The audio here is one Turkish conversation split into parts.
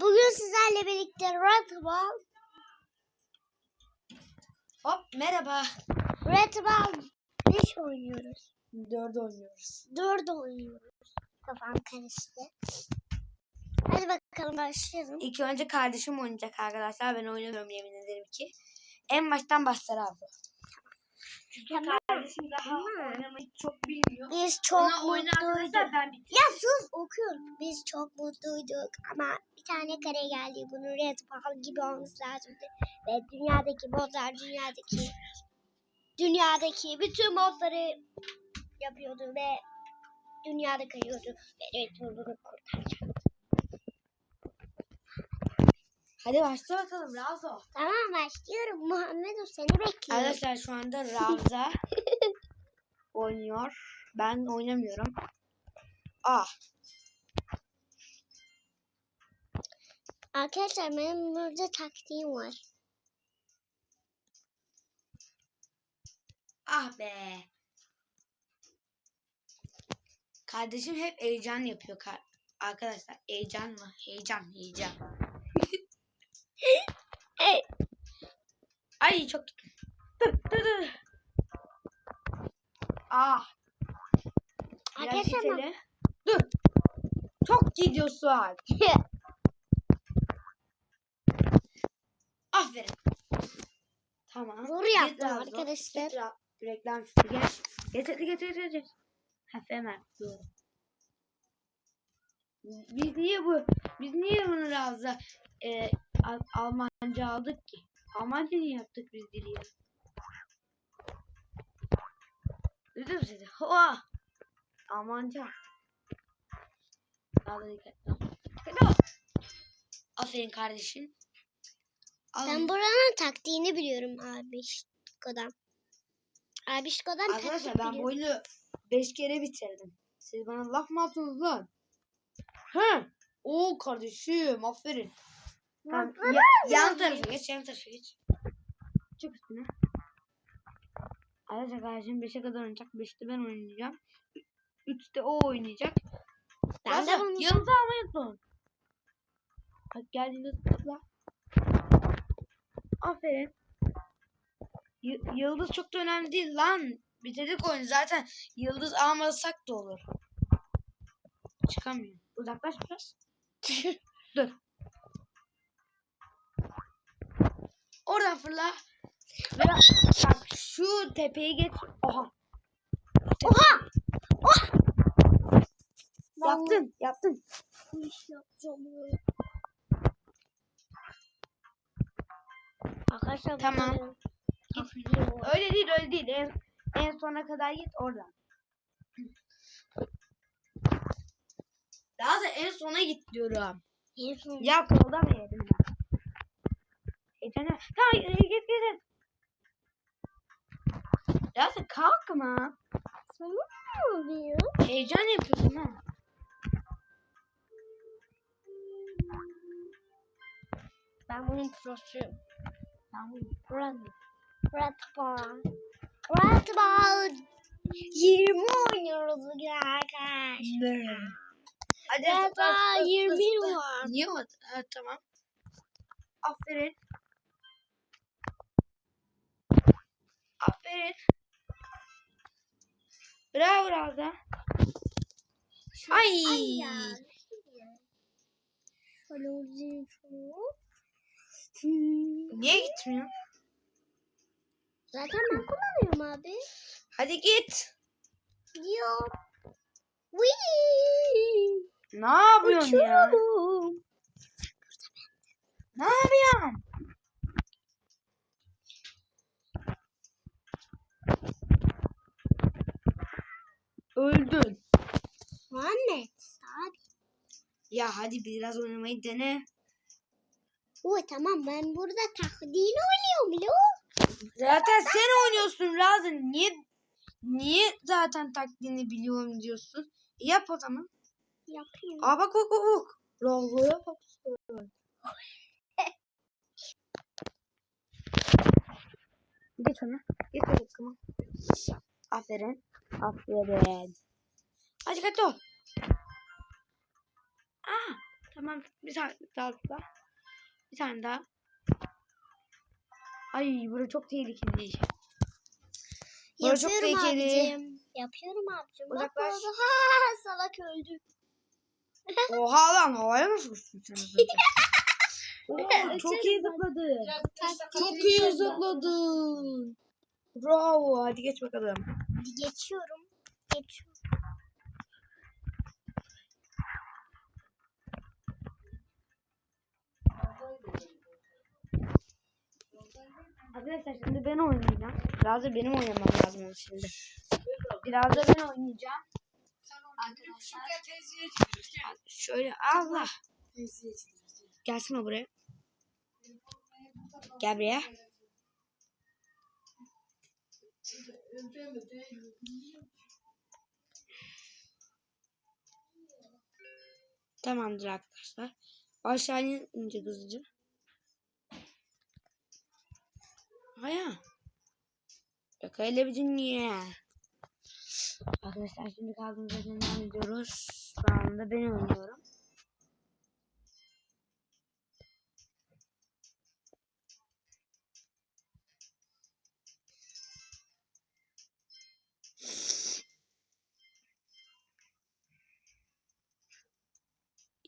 Bugün sizlerle birlikte Red Ball, Hop merhaba. Red Ball 5 oynuyoruz. Dört oynuyoruz. 4 oynuyoruz. Kafam karıştı. Hadi bakalım başlayalım. İlk önce kardeşim oynayacak arkadaşlar. Ben oynamıyorum yemin ederim ki. En baştan başlar abi. Çünkü Tamam. kardeşim daha oynamayı çok bilmiyor. Biz çok Ona mutluyduk. ben Ya sus okuyorum. Biz çok mutluyduk ama bir tane kare geldi. Bunun Red Ball gibi olması lazımdı. Ve dünyadaki modlar dünyadaki dünyadaki bütün modları yapıyordu ve dünyada kayıyordu. Ve Red Bull bunu kurtaracak. Hadi başla bakalım Razo. Tamam başlıyorum. Muhammed o seni bekliyor. Arkadaşlar şu anda Ravza oynuyor. Ben oynamıyorum. Ah. Arkadaşlar benim burada taktiğim var. Ah be. Kardeşim hep heyecan yapıyor arkadaşlar. Heyecan mı? Heyecan, heyecan. Hey. Ay çok gittim. Dur, dur, dur. Ah. Arkadaşlar bak-. Dur. Çok gidiyorsun. Aferin. Tamam. Zor yaptım arkadaşlar. Git Reklam çıktı. Geç. Getir getir getir. getir. Hemen. Dur. Biz niye bu biz niye bunu Ravza e, Al- Almanca aldık ki? Niye yaptık biz dili ya? Duydun sesi? Hoa! Almanca. Daha da dikkatli ol. Dikkatli ol. Aferin kardeşim. Al. Ben buranın taktiğini biliyorum Abişko'dan. Abişko'dan Arkadaşlar taktik ben bu biliyorum. oyunu 5 kere bitirdim. Siz bana laf mı attınız lan? He. Oo kardeşim aferin. Tamam, ya- yan tarafa geç, yan tarafa geç. Çık üstüne. Arkadaşlar kardeşim 5'e kadar oynayacak. 5'te ben oynayacağım. 3'te o oynayacak. Ben de Yıldız almayı unutma. Bak geldiğinde tıkla. Aferin. Y- yıldız çok da önemli değil lan. Bitirdik oyunu zaten. Yıldız almasak da olur. Çıkamıyor. Uzaklaş biraz. Dur. Oradan fırla. Ve bak şu tepeyi geç. Oha. Oha! Yaptın. Yaptın. Bu iş yapacağım. Arkadaşlar Tamam. var. Öyle değil öyle değil. En, en sona kadar git oradan. Daha da en sona git diyorum. En son Ya kolda mı yedim ben? Heyecanı. Tamam git git git. Ya sen kalkma. Sana ne oluyor? Heyecan yapıyorsun ha. Ben bunun prosuyum. Tamam. Red, Red Ball. Red Ball. 20 oynuyoruz bugün arkadaşlar. Hadi Red zıpla, Ball zıpla, 21 zıpla. var. Niye o? Ha, tamam. Aferin. Aferin. Bravo Ravza. Ay. Ya. Niye gitmiyor? Zaten ben kullanıyorum abi. Hadi git. Wii. Ne yapıyorsun ya? Uçuyorum. Ne yapıyorsun? Öldün. Muhammed. Abi. Ya hadi biraz oynamayı dene. Oy tamam ben burada taktiğini oynuyorum lo. Zaten sen oynuyorsun Razın. Niye niye zaten taktiğini biliyorum diyorsun? Yap o zaman. Yapıyorum. Aa bak bak bak. Razı'ya bak. Geç ona. Geç ona. Tamam. Aferin. Aferin. Hadi ol. Aa, Tamam. Bir tane daha. Bir tane daha. Ay burası çok tehlikeli. Burası çok tehlikeli. abicim. Yapıyorum abicim. Bak Uzaklaş. oldu. Ha, salak öldü. Oha lan havaya nasıl uçtun sen az önce? Oo, çok iyi zıpladın. Çok iyi zıpladın. Bravo. Hadi geç bakalım. Geçiyorum. Geçiyorum. Arkadaşlar şimdi ben oynayacağım. Biraz da benim oynamam lazım şimdi. Biraz da ben oynayacağım. Arkadaşlar. Şöyle Allah. Gelsene buraya. Gel buraya. Tamamdır arkadaşlar. Aşağı inince hızlıca. Haya. Öyle bir dünya. Arkadaşlar şimdi kaldığımız yerden devam ediyoruz. Şu anda ben oynuyorum.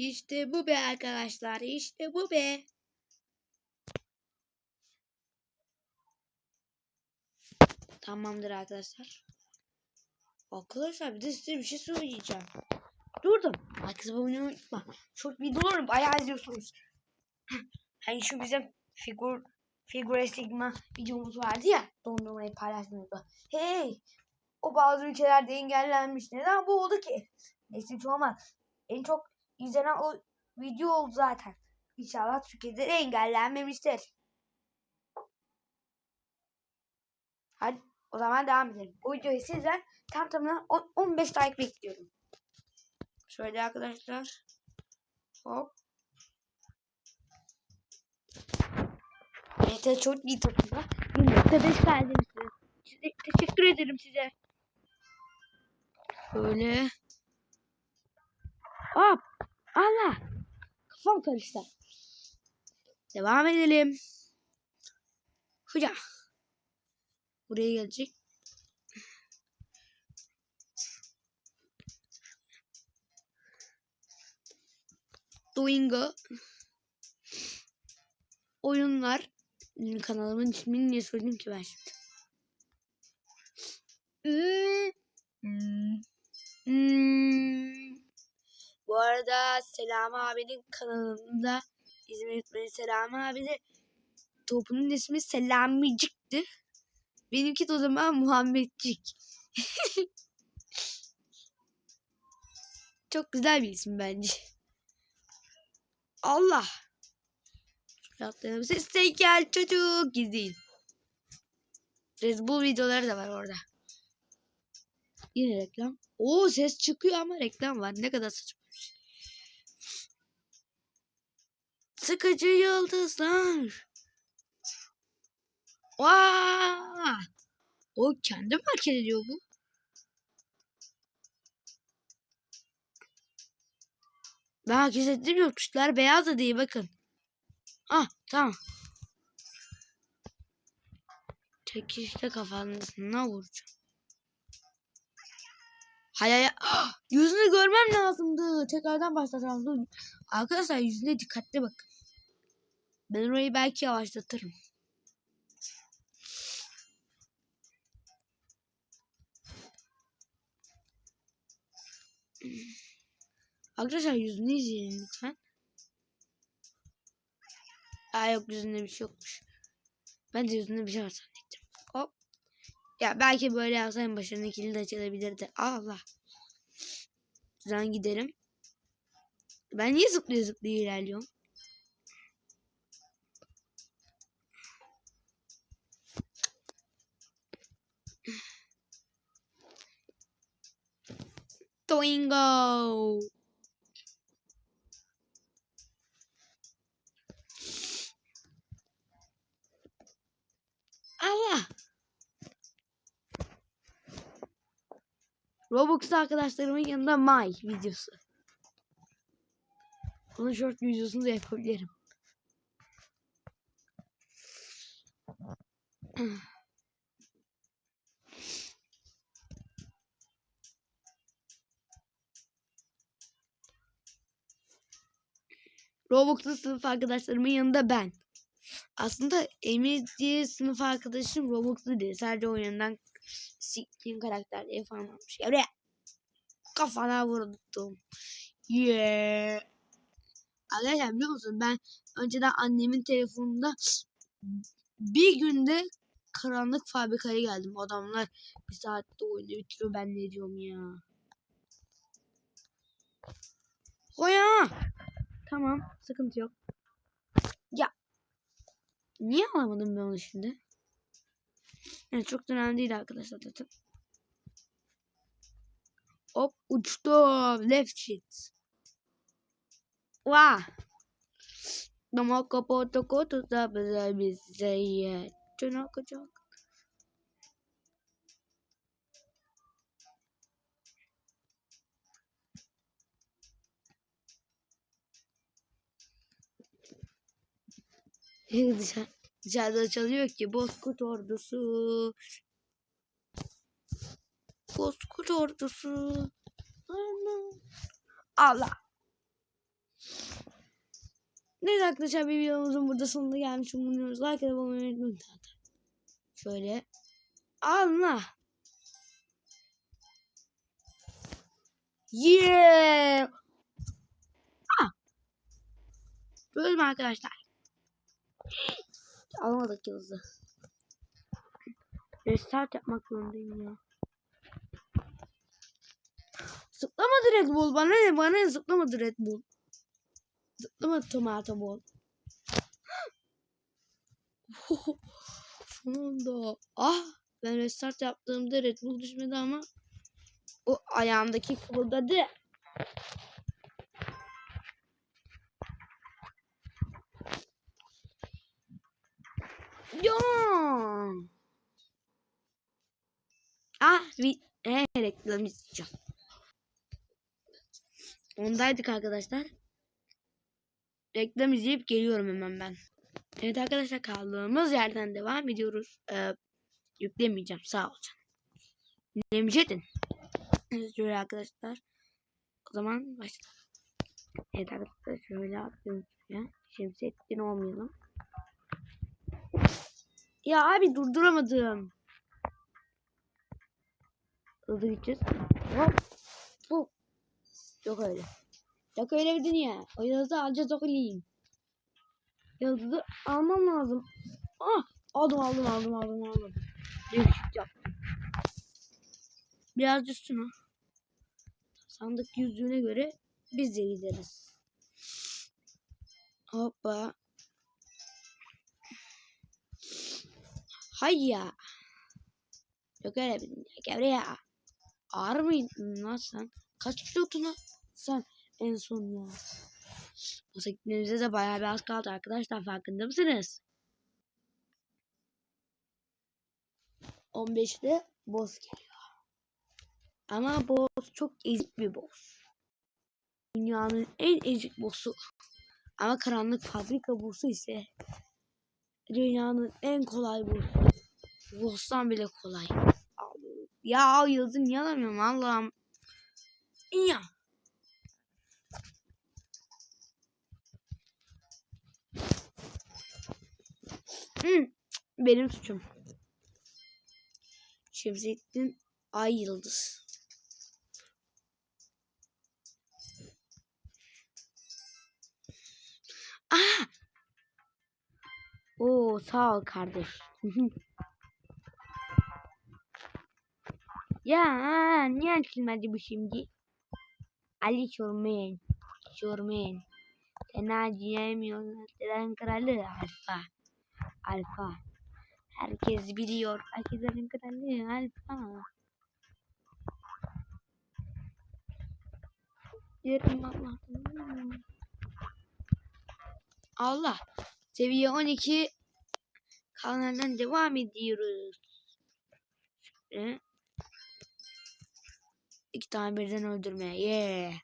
İşte bu be arkadaşlar. İşte bu be. Tamamdır arkadaşlar. Arkadaşlar bir de size bir şey söyleyeceğim. Durdum. Herkes abone unutma. Çok videoları bayağı izliyorsunuz. Hani şu bizim figür figür sigma videomuz vardı ya. Dondurmayı paylaşmıyordu. Hey! O bazı ülkelerde engellenmiş. Neden bu oldu ki? Neyse hiç olmaz. En çok izlenen o video oldu zaten. İnşallah Türkiye'de de engellenmemiştir. Hadi o zaman devam edelim. Bu videoyu sizden tam tamına on- 15 like bekliyorum. Şöyle arkadaşlar. Hop. Evet çok iyi topunda. 1.5 geldiniz. Size teşekkür ederim size. Böyle. Hop. Allah. Kafam karıştı. Devam edelim. Hıca. Buraya gelecek. Doingo. Oyunlar. Kanalımın ismini niye söyledim ki ben şimdi? Hmm. Hmm. Hmm. Bu arada Selam abinin kanalında İzmir'de Selam abi de topunun ismi Selamicik'ti. Benimki de o zaman Muhammedcik. Çok güzel bir isim bence. Allah. Yaptığım ses de gel çocuk izleyin. Red Bull videoları da var orada. Yine reklam. Oo ses çıkıyor ama reklam var. Ne kadar saçma. bir şey. Sıkıcı yıldızlar. Vaa! O kendi mi hareket ediyor bu? Ben hareket ettirmiyorum. Tuşlar beyaz da değil bakın. Ah tamam. Çekişte kafanızına vuracağım. Hay hay. Ah, Yüzünü görmem lazımdı. Tekrardan başlatalım. Dur. Arkadaşlar yüzüne dikkatli bakın. Ben orayı belki yavaşlatırım. Arkadaşlar yüzünü izleyin lütfen. Aa yok yüzünde bir şey yokmuş. Ben de yüzünde bir şey var. Ya belki böyle yapsaydım başarının kilidi açılabilirdi. Allah. Şuradan gidelim. Ben niye zıplıyor zıplıyor ilerliyorum? Doingo. Allah. Roblox arkadaşlarımın yanında May videosu. Bunun short videosunu da yapabilirim. Roblox'ta sınıf arkadaşlarımın yanında ben. Aslında Emir diye sınıf arkadaşım Roblox'ta değil. Sadece oyundan siktiğim karakterleri falan almış. Ya buraya kafana vurdum. Yeah. Arkadaşlar biliyor musun ben önceden annemin telefonunda bir günde karanlık fabrikaya geldim. Adamlar bir saatte oyunu bitiriyor ben ne diyorum ya. Oya. Tamam sıkıntı yok. Ya. Niye alamadım ben onu şimdi? Yani çok da önemli değil arkadaşlar zaten. Hop uçtum. Left shift. Vah. Nama kapoto koto da bize bize ye. Çanak kaçak. Dışarı, dışarıda çalıyor ki Bozkurt ordusu. Bozkurt ordusu. Allah. Neyse arkadaşlar bir videomuzun burada sonuna gelmiş bulunuyoruz. Like abone olmayı unutmayın. Şöyle. Allah. Yeah. Ah. Bölüm arkadaşlar. Alamadık yıldızı. Restart yapmak zorundayım ya. Zıplamadı Red Bull. Bana ne? Bana ne? Zıplamadı Red Bull. Zıplamadı Tomato Ball. Sonunda. Ah! Ben restart yaptığımda Red Bull düşmedi ama o ayağımdaki kıvıldadı. Ya. Ah, bir he, reklam izleyeceğim. Ondaydık arkadaşlar. Reklam izleyip geliyorum hemen ben. Evet arkadaşlar kaldığımız yerden devam ediyoruz. Ee, yüklemeyeceğim sağ ol canım. Yüklemeyecektin. Evet şöyle arkadaşlar. O zaman başlayalım. Evet arkadaşlar şöyle attım. Şemsettin olmayalım. Ya abi durduramadım. Hızlı gideceğiz. Hop. Bu. Yok öyle. Yok öyle bir dünya. O yıldızı alacağız okuluyum. Yıldızı almam lazım. Ah. Aldım aldım aldım aldım aldım. Değişik yaptım. Biraz üstüne. Sandık yüzdüğüne göre biz de gideriz. Hoppa. Hayya. Yok öyle bir buraya. Ağır mıydın lan sen? Kaç kilodun lan sen en son ya? O gitmemize de bayağı bir az kaldı arkadaşlar. Farkında mısınız? 15'te boss geliyor. Ama boss çok ezik bir boss. Dünyanın en ezik boss'u. Ama karanlık fabrika boss'u ise dünyanın en kolay boss'u. Boss'tan bile kolay. Ya yazın yalamıyorum Allah'ım. Ya. Hmm, benim suçum. Şemsettin Ay Yıldız. Ah! Oo sağ ol kardeş. ya niye açılmadı bu şimdi? Ali Çormen. Çormen. Fena diyemiyorlar. Deden kralı Alfa. Alfa. Herkes biliyor. Herkeslerin kralı Alfa. Yerim Allah'ım. Allah. Seviye 12 kanaldan devam ediyoruz. Şöyle. İki tane birden öldürmeye. Yeah.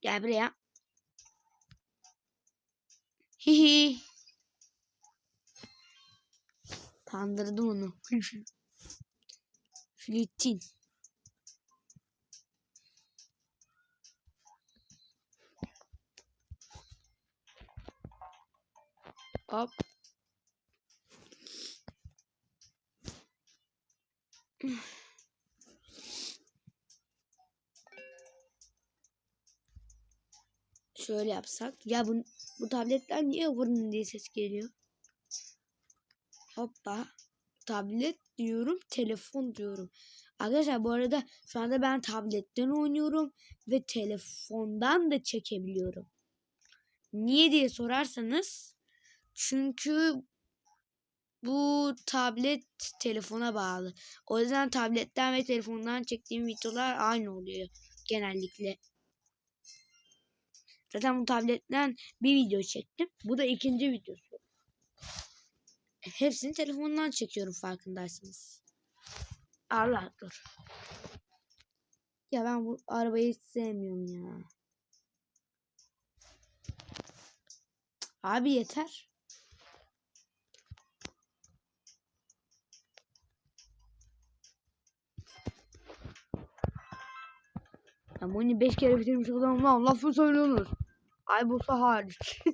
Gel buraya. Hihi. Kandırdım onu. Flütin. Hop. Şöyle yapsak. Ya bu, bu tabletler niye vurun diye ses geliyor. Hoppa. Tablet diyorum. Telefon diyorum. Arkadaşlar bu arada şu anda ben tabletten oynuyorum. Ve telefondan da çekebiliyorum. Niye diye sorarsanız. Çünkü bu tablet telefona bağlı. O yüzden tabletten ve telefondan çektiğim videolar aynı oluyor genellikle. Zaten bu tabletten bir video çektim. Bu da ikinci videosu. Hepsini telefondan çekiyorum farkındaysanız. Allah dur. Ya ben bu arabayı hiç sevmiyorum ya. Abi yeter. Ben bunu 5 kere bitirmiş adamım lan lafı söylenir. Ay bu hariç.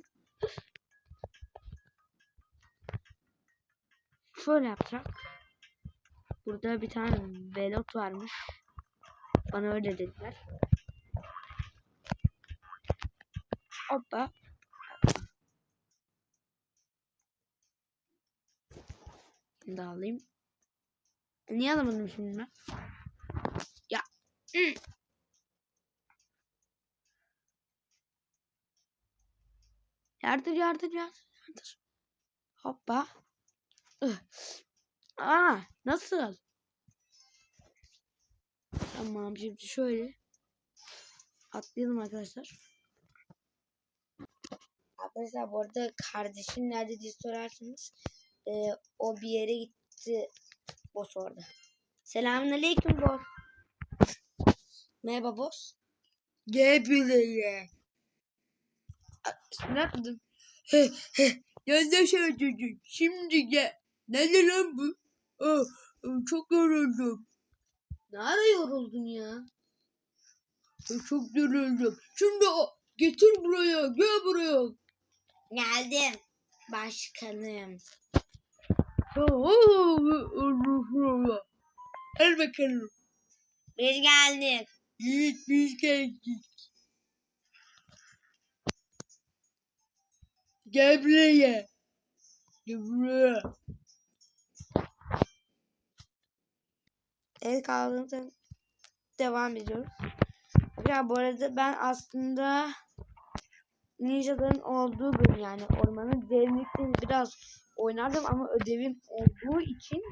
Şöyle yapacağım. Burada bir tane velot varmış. Bana öyle dediler. Hoppa. Şimdi alayım. Niye alamadım şimdi ben? Ya. Yardır yardır yardır yardır. Hoppa. Aa nasıl? Tamam şimdi şöyle. Atlayalım arkadaşlar. Arkadaşlar bu arada kardeşim nerede diye sorarsanız e, o bir yere gitti. Boss orada. Selamünaleyküm boss. Merhaba boss. Gel buraya. Ne yaptın? Yanlış öldürdün. Şimdi gel. Ne lan bu? Oh, çok yoruldum. Ne ara yoruldun ya? Çok yoruldum. Şimdi o, getir buraya. Gel buraya. Geldim. Başkanım. Gel bakalım. Biz geldik. Yiğit biz geldik. Gel buraya. Gel buraya. El kaldığımızda devam ediyoruz. Ya bu arada ben aslında ninjaların olduğu bölüm yani ormanın derinliklerini biraz oynardım ama ödevim olduğu için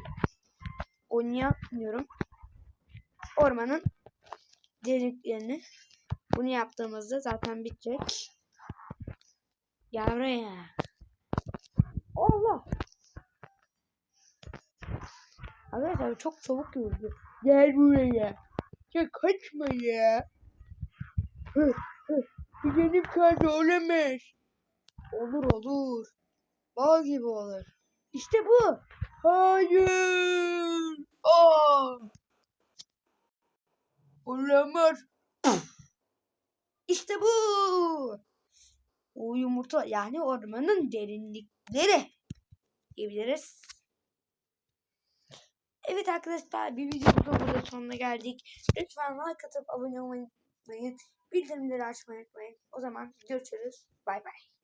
oynayamıyorum. Ormanın derinliklerini bunu yaptığımızda zaten bitecek. Gel buraya. Allah. Arkadaşlar çok çabuk yürüdü. Gel buraya. Ya kaçma ya. Benim kardı olamaz. Olur olur. Bal gibi olur. İşte bu. Hayır. Aa. Olamaz. İşte bu. O yumurta yani ormanın derinlikleri diyebiliriz. Evet arkadaşlar bir videomuzun burada sonuna geldik. Lütfen like atıp abone olmayı unutmayın. Bildirimleri açmayı unutmayın. O zaman görüşürüz. Bay bay.